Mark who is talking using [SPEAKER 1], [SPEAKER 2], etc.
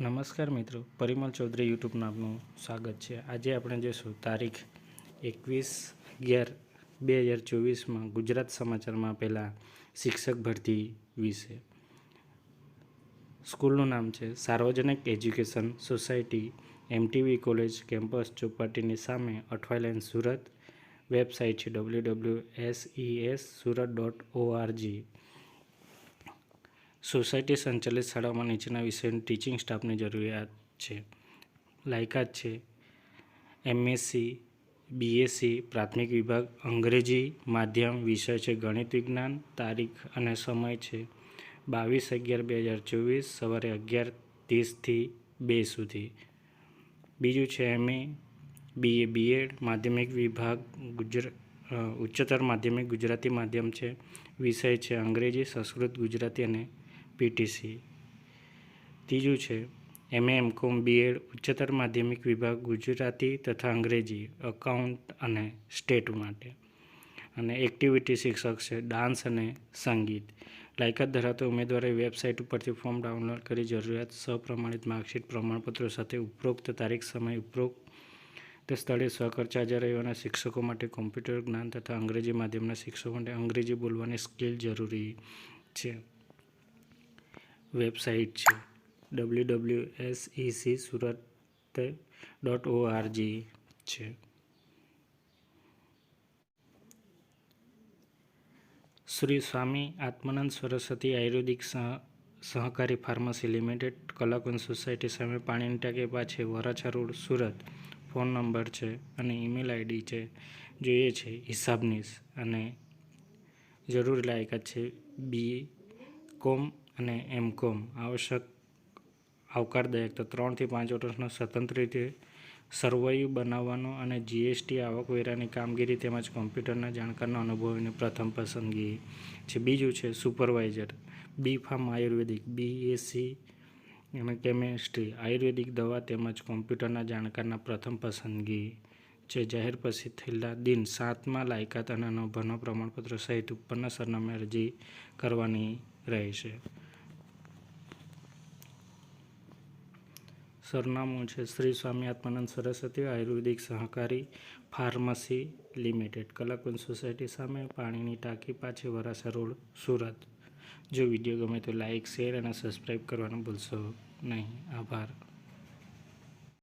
[SPEAKER 1] નમસ્કાર મિત્રો, પરિમલ ચૌધરી યુટ્યુબમાં આપનું સ્વાગત છે. આજે આપણે જોઈશું તારીખ એકવીસ અગિયાર બે હજાર ચોવીસમાં ગુજરાત સમાચારમાં પહેલાં શિક્ષક ભરતી વિશે. સ્કૂલનું નામ છે સાર્વજનિક education society MTV college campus, ચોપાટીની સામે અઠવાઈ લાઈન સુરત, વેબસાઇટ છે W W S Surat dot ORG society સંચાલિત શાળાઓમાં નીચેના વિષયોની ટીચિંગ સ્ટાફની જરૂરિયાત છે. લાયકાત છે. એમએસસી, બીએસસી, પ્રાથમિક વિભાગ, અંગ્રેજી, માધ્યમ, વિષય છે, ગણિત વિજ્ઞાન, તારીખ અને સમય છે. બાવીસ અગિયાર બે હજાર ચોવીસ, સવારે અગિયાર ત્રીસથી બે સુધી. બીજું છે એમએ, બીએ, બીએડ, માધ્યમિક વિભાગ, ગુજરા ઉચ્ચતર માધ્યમિક ગુજરાતી માધ્યમ છે. વિષય છે અંગ્રેજી, સંસ્કૃત ગુજરાતી અને પીટીસી. ત્રીજું છે એમએ એમ કોમ બીએડ ઉચ્ચતર માધ્યમિક વિભાગ ગુજરાતી તથા અંગ્રેજી અકાઉન્ટ અને સ્ટેટ માટે. અને એક્ટિવિટી શિક્ષક છે, ડાન્સ અને સંગીત. લાયકાત ધરાવતા ઉમેદવારે વેબસાઇટ ઉપરથી ફોર્મ ડાઉનલોડ કરી જરૂરિયાત સપ્રમાણિત માર્કશીટ પ્રમાણપત્રો સાથે ઉપરોક્ત તારીખ, સમય, ઉપરોક્ત સ્થળે સહકર્તા હાજર રહેવાના શિક્ષકો માટે કોમ્પ્યુટર જ્ઞાન તથા અંગ્રેજી માધ્યમના શિક્ષકો માટે અંગ્રેજી બોલવાની સ્કિલ જરૂરી છે. વેબસાઇટ છે. W W S C Surat dot ORG છે. શ્રી સ્વામી આત્માનંદ સરસ્વતી આયુર્વેદિક સહ, સહકારી ફાર્મસી લિમિટેડ કલાકુંજ સોસાયટી સામે પાણીની ટાંકી પાછે Varachha road Surat. Phone number છે અને ઈમેલ આઈડી છે. જોઈએ છે હિસાબનીસ અને જરૂર લાયકાત છે બી કોમ અને એમ કોમ. આવશ્યક આવકારદાયક. તો ત્રણથી પાંચ વર્ષનો સ્વતંત્ર રીતે સરવૈયુ બનાવવાનો અને જીએસટી આવકવેરાની કામગીરી તેમજ કોમ્પ્યુટરના જાણકારનો અનુભવની પ્રથમ પસંદગી છે. બીજું છે supervisor. B pharm ayurvedic. BSc અને કેમેસ્ટ્રી. આયુર્વેદિક દવા તેમજ કોમ્પ્યુટરના જાણકારના પ્રથમ પસંદગી જે જાહેર પછી થયેલા દિન સાતમાં લાયકાત અને અનુભવનો પ્રમાણપત્ર સહિત ઉપરના સરનામે અરજી કરવાની રહેશે. સરનામું છે શ્રી સ્વામી આત્માનંદ સરસ્વતી આયુર્વેદિક સહકારી ફાર્મસી લિમિટેડ કલાકુંજ સોસાયટી સામે પાણીની ટાંકી પાછી વરાસા રોડ, સુરત. જો વીડિયો ગમે તો લાઇક શેર અને સબસ્ક્રાઈબ કરવાનું ભૂલશો નહીં. આભાર.